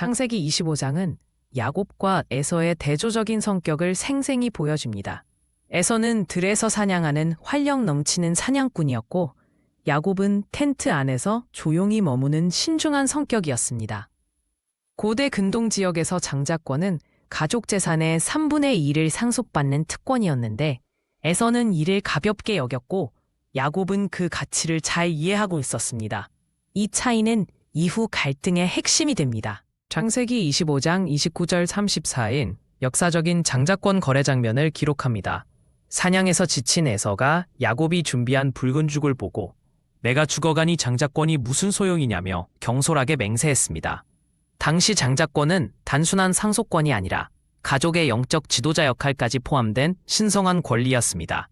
창세기 25장은 야곱과 에서의 대조적인 성격을 생생히 보여줍니다. 에서는 들에서 사냥하는 활력 넘치는 사냥꾼이었고 야곱은 텐트 안에서 조용히 머무는 신중한 성격이었습니다. 고대 근동 지역에서 장자권은 가족 재산의 3분의 2를 상속받는 특권이었는데 에서는 이를 가볍게 여겼고 야곱은 그 가치를 잘 이해하고 있었습니다. 이 차이는 이후 갈등의 핵심이 됩니다. 창세기 25장 29절 34인 역사적인 장자권 거래 장면을 기록합니다. 사냥에서 지친 에서가 야곱이 준비한 붉은 죽을 보고 내가 죽어가니 장자권이 무슨 소용이냐며 경솔하게 맹세했습니다. 당시 장자권은 단순한 상속권이 아니라 가족의 영적 지도자 역할까지 포함된 신성한 권리였습니다.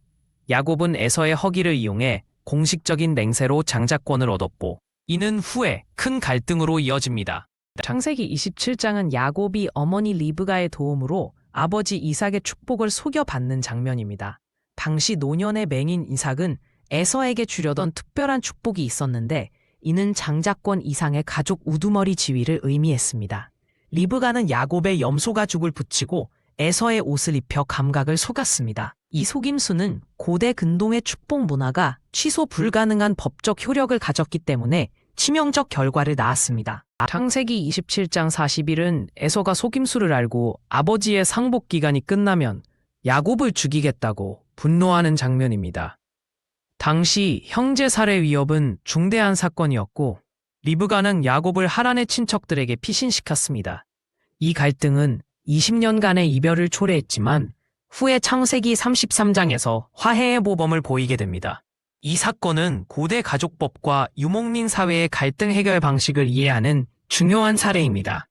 야곱은 에서의 허기를 이용해 공식적인 맹세로 장자권을 얻었고 이는 후에 큰 갈등으로 이어집니다. 창세기 27장은 야곱이 어머니 리브가의 도움으로 아버지 이삭의 축복을 속여받는 장면입니다. 당시 노년의 맹인 이삭은 에서에게 주려던 특별한 축복이 있었는데 이는 장자권 이상의 가족 우두머리 지위를 의미했습니다. 리브가는 야곱의 염소 가죽을 붙이고 에서의 옷을 입혀 감각을 속았습니다. 이 속임수는 고대 근동의 축복 문화가 취소 불가능한 법적 효력을 가졌기 때문에 치명적 결과를 낳았습니다. 창세기 27장 40일은 에서가 속임수를 알고 아버지의 상복 기간이 끝나면 야곱을 죽이겠다고 분노하는 장면입니다. 당시 형제 살해 위협은 중대한 사건이었고 리브가는 야곱을 하란의 친척들에게 피신시켰습니다. 이 갈등은 20년간의 이별을 초래했지만 후에 창세기 33장에서 화해의 모범을 보이게 됩니다. 이 사건은 고대 가족법과 유목민 사회의 갈등 해결 방식을 이해하는 중요한 사례입니다.